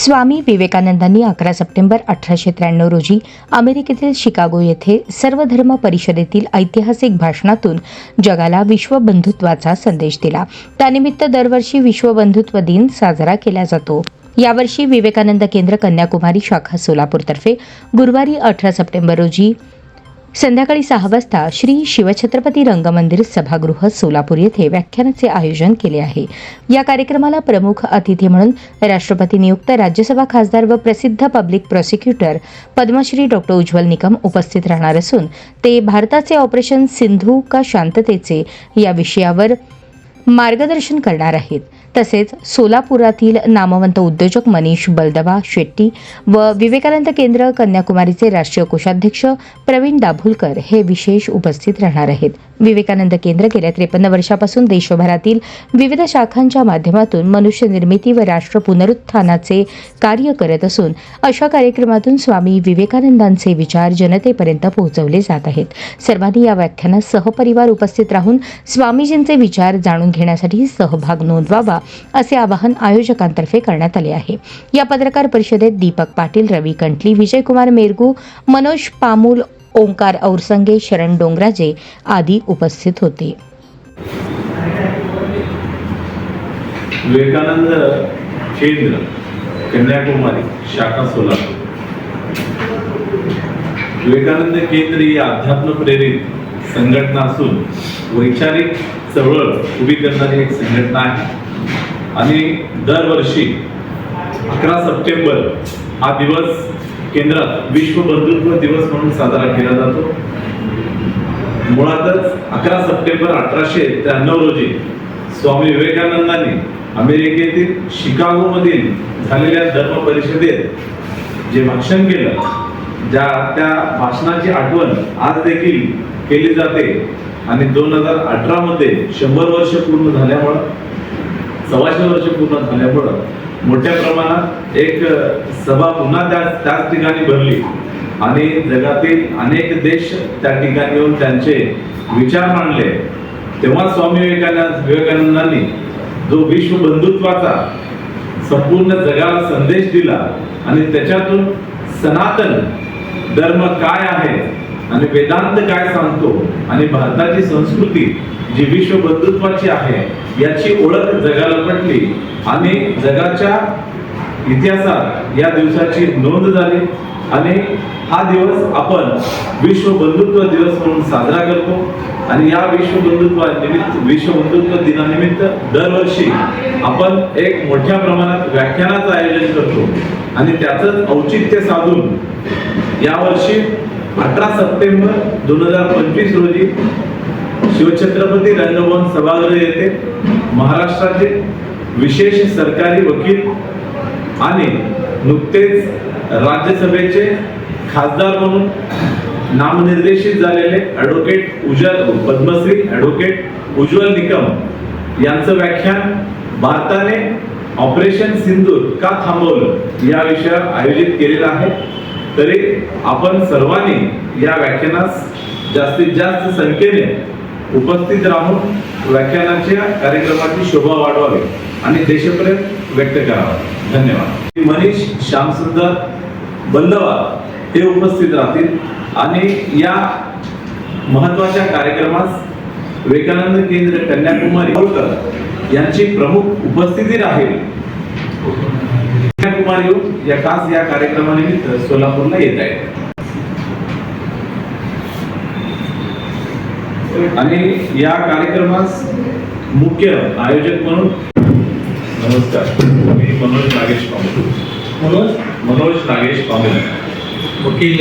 स्वामी विवेकानंदांनी अकरा सप्टेंबर अठराशे त्र्याण्णव रोजी अमेरिकेतील शिकागो येथे सर्वधर्म परिषदेतील ऐतिहासिक भाषणातून जगाला विश्वबंधुत्वाचा संदेश दिला. त्यानिमित्त दरवर्षी विश्वबंधुत्व दिन साजरा केला जातो. यावर्षी विवेकानंद केंद्र कन्याकुमारी शाखा सोलापूरतर्फे गुरुवारी अठरा सप्टेंबर रोजी संध्याकाळी सहा वाजता श्री शिवछत्रपती रंगमंदिर सभागृह सोलापूर येथे व्याख्यानाचे आयोजन केले आहे. या कार्यक्रमाला प्रमुख अतिथी म्हणून राष्ट्रपती नियुक्त राज्यसभा खासदार व प्रसिद्ध public prosecutor Padma Shri doctor Ujjwal Nikam उपस्थित राहणार असून ते भारताचे ऑपरेशन सिंधू का शांततेचे या विषयावर मार्गदर्शन करणार आहेत. तसेच सोलापुरातील नामवंत उद्योजक मनीष बलदवा शेट्टी व विवेकानंद केंद्र कन्याकुमारीचे राष्ट्रीय कोषाध्यक्ष प्रवीण दाभोलकर हे विशेष उपस्थित राहणार आहेत. विवेकानंद केंद्र गेल्या त्रेपन्न वर्षापासून देशभरातील विविध शाखांच्या माध्यमातून मनुष्य निर्मिती व राष्ट्र पुनरुत्थानाचे कार्य करत असून अशा कार्यक्रमातून स्वामी विवेकानंदांचे विचार जनतेपर्यंत पोहोचवले जात आहेत. सर्वांनी या व्याख्यानात सहपरिवार उपस्थित राहून स्वामीजींचे विचार जाणून घेण्यासाठी सहभाग नोंदवावा असे आवाहन आयोजकांतर्फे करण्यात आले आहे. या पत्रकार परिषदेत दीपक पाटील रवी कंटली विजयकुमार मेरगू मनोज पामूल ओंकार औरसंगे शरण डोंगराजे आदी उपस्थित होते. विवेकानंद केंद्र कन्याकुमारी शाखा सोलापूर. विवेकानंद केंद्र ही अध्यात्म प्रेरित संघटना असून वैचारिक चळवळ उभी करणारी एक संघटना आहे. आणि दरवर्षी अकरा सप्टेंबर हा दिवस केंद्रात विश्व बंधुत्व दिवस म्हणून साजरा केला जातो. मुळातच अकरा सप्टेंबर अठराशे त्र्याण्णव रोजी स्वामी विवेकानंदांनी अमेरिकेतील शिकागोमधील झालेल्या धर्म परिषदेत जे भाषण केलं ज्या त्या भाषणाची आठवण आज देखील केली जाते. आणि दोन हजार अठरा मध्ये शंभर वर्ष पूर्ण झाल्यामुळं सव्वाशे वर्ष पूर्ण झाल्यामुळं मोठ्या प्रमाणात एक सभा पुन्हा त्या त्याच ठिकाणी भरली. आणि जगातील अनेक देश त्या ठिकाणी येऊन त्यांचे विचार मांडले. तेव्हा स्वामी विवेकानंद विवेकानंदांनी जो विश्व बंधुत्वाचा संपूर्ण जगाला संदेश दिला आणि त्याच्यातून सनातन धर्म काय आहे आणि वेदांत काय सांगतो आणि भारताची संस्कृती जी विश्व बंधुत्वाची आहे याची ओळख जगाला पटली. आणि जगाच्या इतिहासात या दिवसाची नोंद झाली. आणि हा दिवस आपण विश्व बंधुत्व दिवस म्हणून साजरा करतो. आणि या विश्व बंधुत्व निमित्त विश्व बंधुत्व दिनानिमित्त दरवर्षी आपण एक मोठ्या प्रमाणात व्याख्यानाचं आयोजन करतो. आणि त्याच औचित्य साधून यावर्षी अठरा सप्टेंबर दोन हजार पंचवीस रोजी शिवछत्रपती रंगभवन सभागृह येथे महाराष्ट्राचे विशेष सरकारी वकील आणि नुकतेच राज्यसभेचे खासदार म्हणून नामनिर्देशित झालेले ॲडव्होकेट उज्वल पद्मश्री ॲडव्होकेट उज्ज्वल निकम यांचं व्याख्यान भारताने ऑपरेशन सिंधूर का थांबवलं या विषयावर आयोजित केलेलं आहे. तरी आपण सर्वांनी या व्याख्यानास जास्तीत जास्त संख्येने उपस्थित राहून व्याख्यानाच्या कार्यक्रमाची शोभा वाढवावी आणि देशप्रेम व्यक्त करावा. धन्यवाद. मनीष श्यामसुंदर बंदवा हे उपस्थित राहतील आणि या महत्त्वाच्या कार्यक्रमास विवेकानंद केंद्र कन्याकुमारी होळकर यांची प्रमुख उपस्थिती राहील. कन्याकुमारी या खास या कार्यक्रमानिमित्त सोलापूरला येत आहेत. आणि या कार्यक्रमास मुख्य आयोजक म्हणून नमस्कार. मी मनोज नागेश कांबळे मनोज? मनोज नागेश कांबळे वकील